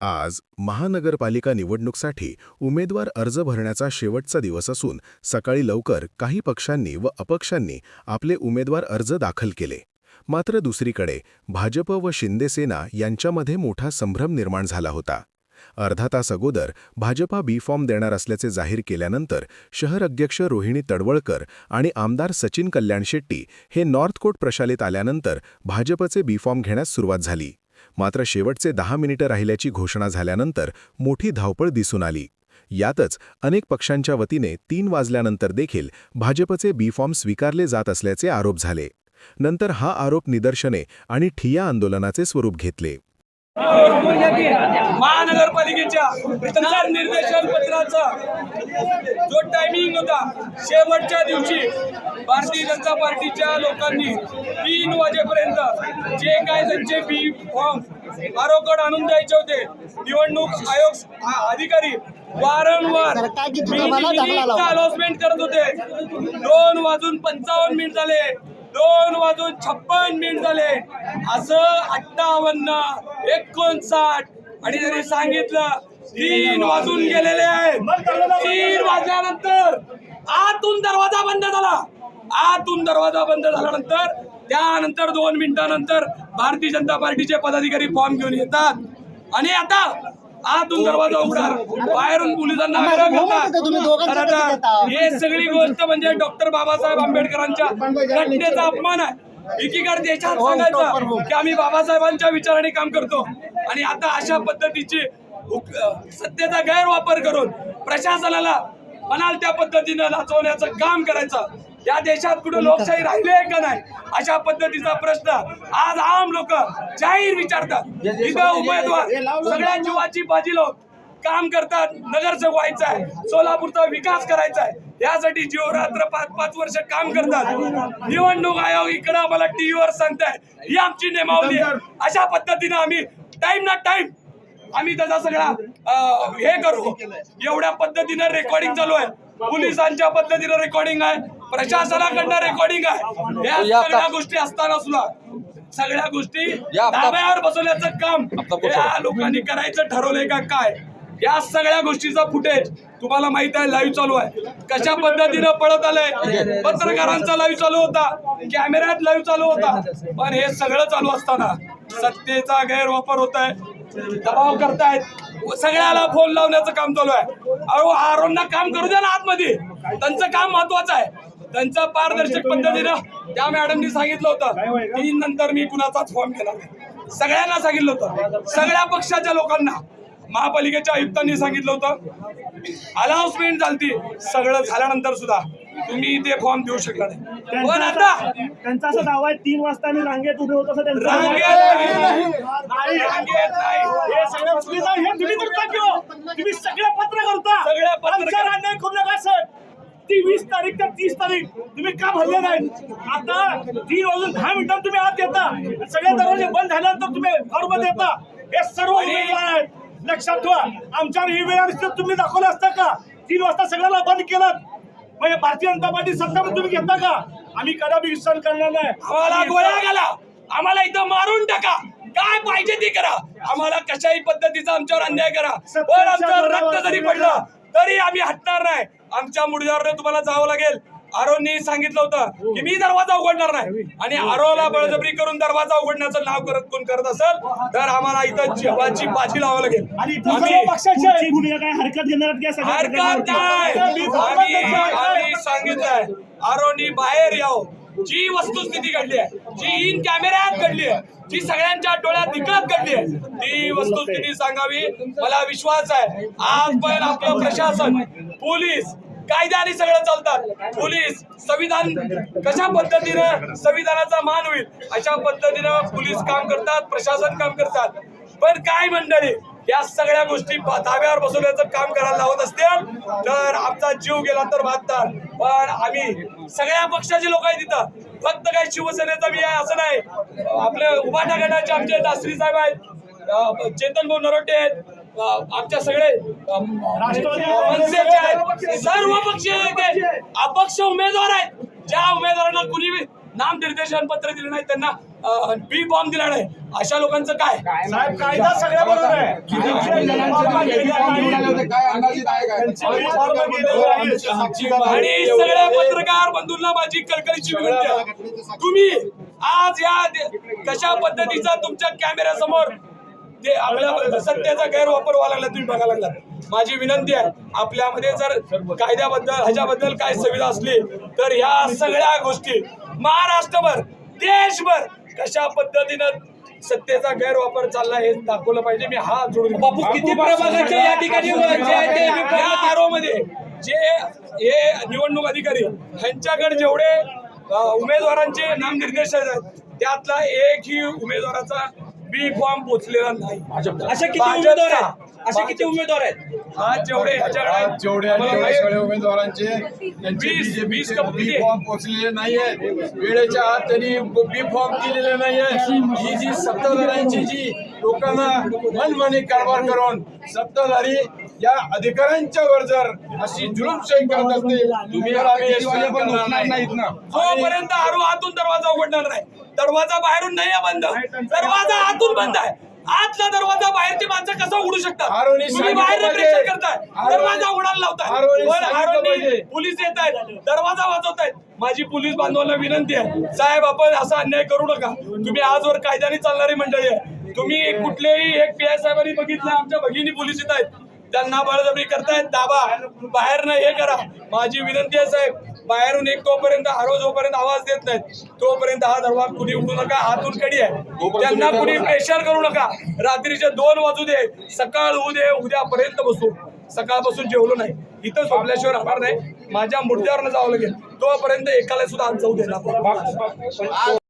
आज महानगरपालिका निवडणूकसाठी उमेदवार अर्ज भरण्याचा शेवटचा दिवस असून सकाळी लवकर काही पक्षांनी व अपक्षांनी आपले उमेदवार अर्ज दाखल केले. मात्र दुसरीकडे भाजप व शिंदेसेना यांच्यामध्ये मोठा संभ्रम निर्माण झाला होता. अर्धा तास अगोदर भाजपा बी फॉर्म देणार असल्याचे जाहीर केल्यानंतर शहर अध्यक्ष रोहिणी तडवळकर आणि आमदार सचिन कल्याण शेट्टी हे नॉर्थकोट प्रशालेत आल्यानंतर भाजपचे बी फॉर्म घेण्यास सुरुवात झाली. मात्र शेवटचे दहा मिनिटं राहिल्याची घोषणा झाल्यानंतर मोठी धावपळ दिसून आली. यातच अनेक पक्षांच्या वतीने तीन वाजल्यानंतर देखील भाजपचे बी फॉर्म स्वीकारले जात असल्याचे आरोप झाले. नंतर हा आरोप निदर्शने आणि ठिया आंदोलनाचे स्वरूप घेतले. महानगरपालिकेच्या निर्देशन पत्राचा जो टायमिंग होता शेवटच्या दिवशी भारतीय जनता पार्टीच्या लोकांनी तीन वाजेपर्यंत जे काय त्यांचे बी फॉर्म आरोकड आणून द्यायचे होते निवडणूक आयोग अधिकारी वारंवार अनाउन्समेंट करत होते. दोन वाजून पंचावन्न मिनिट झाले. दोन वाजून छप्पन मिनिट झाले. असं अठ्ठावन्न एकोणसाठ आणि त्यांनी सांगितलं तीन वाजून गेलेले आहेत. तीन वाजल्यानंतर आतून दरवाजा बंद झाला. आतून दरवाजा बंद झाल्यानंतर त्यानंतर दोन मिनिटानंतर भारतीय जनता पार्टीचे पदाधिकारी फॉर्म घेऊन येतात. आणि आता आतून दरवाजा उघडा. बाहेरून पोलिसांना हे सगळी गोष्ट म्हणजे डॉक्टर बाबासाहेब आंबेडकरांच्या घटनेचा अपमान आहे. एकीकडे देशात सांगायचं की आम्ही बाबासाहेबांच्या विचाराने काम करतो. आणि आता अशा पद्धतीची सत्तेचा गैरवापर करून प्रशासनाला म्हणाल त्या पद्धतीनं नाचवण्याचं काम करायचं. या देशात कुठे लोकशाही राहिली आहे का नाही? अशा पद्धतीचा प्रश्न आज आम लोक जाहीर विचारतात. इथं उमेदवार सगळ्या जीवाची बाजी लावून काम करतात नगरसेवक व्हायचं आहे सोलापूरचा विकास करायचा आहे. यासाठी जीव रात्र पाच पाच वर्ष काम करतात. निवडणूक आयोग इकडे आम्हाला टीव्हीवर सांगताय ही आमची नेमावली आहे. अशा पद्धतीनं आम्ही टाइम ना टाइम आम्ही त्याचा सगळा हे करू. एवढ्या पद्धतीनं रेकॉर्डिंग चालू आहे. पोलिसांच्या पद्धतीनं रेकॉर्डिंग आहे. प्रशासनाकडनं रेकॉर्डिंग आहे. या सगळ्या गोष्टी असताना सुद्धा सगळ्या गोष्टी धाब्यावर बसवण्याचं काम या लोकांनी करायचं ठरवलंय का काय? या सगळ्या गोष्टीचा फुटेज तुम्हाला माहीत आहे लाईव्ह चालू आहे. कशा पद्धतीनं पळत आलंय? पत्रकारांचा लाईव्ह चालू होता. कॅमेऱ्यात लाईव्ह चालू होता. पण हे सगळं चालू असताना सत्तेचा गैरवापर होत आहे. दबाव करतायत. सगळ्याला फोन लावण्याचं काम चालू आहे. अहो आरोंना काम करू द्या ना आतमध्ये. त्यांचं काम महत्वाचं आहे. त्यांचं पारदर्शक पद्धतीनं त्या मॅडमनी सांगितलं होतं. तीन नंतर मी कुणाचाच फॉर्म घेणार नाही. सगळ्यांना सांगितलं होतं. सगळ्या पक्षाच्या लोकांना. महापालिकेच्या आयुक्तांनी सांगितलं होतं. अनाउन्समेंट झालती. सगळं झाल्यानंतर सुद्धा. तुम्ही ते फॉर्म देऊ शकला नाही. पण आता. त्यांचा असा दावा आहे तीन वाजता आम्ही रांगेत उभे होतो असं त्यांचं दावा रांगेत आहे. नाही. रांगेत नाही. हे सगळं चुकीचं आहे. हे तुम्ही करता किंवा तुम्ही सगळे पत्र करता. सगळे पत्र आमच्यावर अन्याय करू नका सर? ती वीस तारीख ते तीस तारीख. तुम्ही का भरले नाही? आता तीन वाजून दहा मिनिटात तुम्ही आत येता. सगळे दरवाजे बंद झाल्यानंतर तुम्ही फॉर्म देता हे सर्व उमेदवार आहेत. लक्षात ठेवा. आमच्यावर ही वेळ तर तुम्ही दाखवलं असतं का? तीन वाजता सगळ्याला बंद केलं. म्हणजे भारतीय जनता पार्टी सत्तामध्ये तुम्ही घेता का? आम्ही कदापि विसरण करणार नाही. आम्हाला गोळ्या घाला. आम्हाला इथं मारून टाका. काय पाहिजे ते करा. आम्हाला कशाही पद्धतीचा आमच्यावर अन्याय करा. पण आमचं रक्त जरी पडलं तरी आम्ही हटणार नाही. आमच्या मुडद्यावर तुम्हाला जावं लागेल. आरोनी सांगितलं होतं की मी दरवाजा उघडणार नाही. आणि आरोला बळजबरी करून दरवाजा उघडण्याचं नाव करत कोण करत असेल तर आम्हाला इथं जीवाची बाजी लावावं लागेल. हरकत घेणार आहेत का सगळ्या हरकत नाही. आम्ही सांगितलंय. आरोनी बाहेर यावं. जी वस्तुस्थिती घडली आहे जी इन कॅमेऱ्यात घडली आहे जी सगळ्यांच्या डोळ्यात निकळत घडली आहे ती वस्तुस्थिती सांगावी. मला विश्वास आहे आज पण आपलं प्रशासन पोलीस कायद्याने सगळं चालतात. पोलीस संविधान कशा पद्धतीनं संविधानाचा मान होईल? अशा पद्धतीनं पोलीस काम करतात प्रशासन काम करतात. पण काय मंडळी या सगळ्या गोष्टी धाब्यावर बसवण्याचं काम करायला लावत असतील तर आमचा जीव गेला तर वाचतात पण आम्ही सगळ्या पक्षाचे लोक आहेत तिथं फक्त काय शिवसेनेचा मी आहे असं नाही. आपले उभाटा गटाचे आमचे दासरी साहेब आहेत चेतन भाऊ नरोटे आहेत आमच्या सगळे सर्व पक्षीय नेते अपक्ष उमेदवार आहेत. ज्या उमेदवारांना कुणी नामनिर्देशन पत्र दिलं नाही त्यांना बी फॉर्म दिला नाही अशा लोकांचं काय साहेब कायदा सगळ्या बरोबर आहे. आणि सगळ्या पत्रकार बंधूंना माझी कळकळीची विनंती आहे तुम्ही आज या कशा पद्धतीचा तुमच्या कॅमेऱ्यासमोर ते आपल्या सत्तेचा गैरवापर व्हायला लागला तुम्ही बघायला लागला माझी विनंती आहे आपल्यामध्ये जर कायद्याबद्दल ह्याच्याबद्दल काय सुविधा असली तर ह्या सगळ्या गोष्टी महाराष्ट्रभर देशभर कशा पद्धतीनं सत्तेचा गैरवापर चालला हे दाखवलं पाहिजे. मी हा जोडून बापू किती प्रभागाचे या ठिकाणी जे आहे ते मी- या आरोमध्ये जे हे निवडणूक अधिकारी ह्यांच्याकडे जेवढे उमेदवारांचे नामनिर्देश आहेत त्यातला एकही उमेदवाराचा बी फॉर्म पोचलेला नाही. असे किती उमेदवार आहेत? असे किती उमेदवार आहेत? आज जेवढे आहेत, जेवढे सगळे उमेदवारांचे त्यांचे वीस- BJP वीस चे कंपनी बी आहे. फॉर्म पोचलेले नाहीये. वेळेच्या आत त्यांनी बी फॉर्म दिलेले नाहीये. ही जी सत्ताधाऱ्यांची जी लोकांना मनमानी कारभार करून सत्ताधारी या अधिकाऱ्यांच्या वर जर अशी जुलूमशाही करत असते तुम्ही आम्ही हे सहन करणार नाहीत ना. जोपर्यंत आरू आतून दरवाजा उघडणार नाही दरवाजा बाहेरून नाही आहे बंद. दरवाजा आतून बंद आहे. आतला दरवाजा बाहेरची माणसं कसं उघडू शकतात? तुम्ही बाहेर. प्रेशर करताय. दरवाजा उघडायला लावताय. पण आरोनी. पोलीस येत आहेत. दरवाजा वाजवतायत. माझी पोलीस बांधवांना विनंती आहे. साहेब आपण असा अन्याय करू नका. तुम्ही आजवर कायद्याने चालणारी मंडळी आहे. तुम्ही कुठलेही एक पी आय साहेबांनी बघितलं आमच्या भगिनी पोलीस येत आहेत. त्यांना बळजबरी करतायत. दाबा. बाहेरनं हे करा. माझी विनंती आहे साहेब. बाहेरून एक तोपर्यंत आरो जोपर्यंत आवाज देत नाहीत तोपर्यंत हा दरवाजा कुणी उघडू नका हातून कडी आहे. त्यांना कुणी प्रेशर करू नका. रात्रीचे दोन वाजू दे सकाळ होऊ दे उद्यापर्यंत बसू. सकाळपासून जेवलो नाही. इथं झोपल्याशिवाय राहणार नाही. माझ्या मुर्द्यावरनं जावं लागेल. तोपर्यंत एकाला सुद्धा आत जाऊ देणार.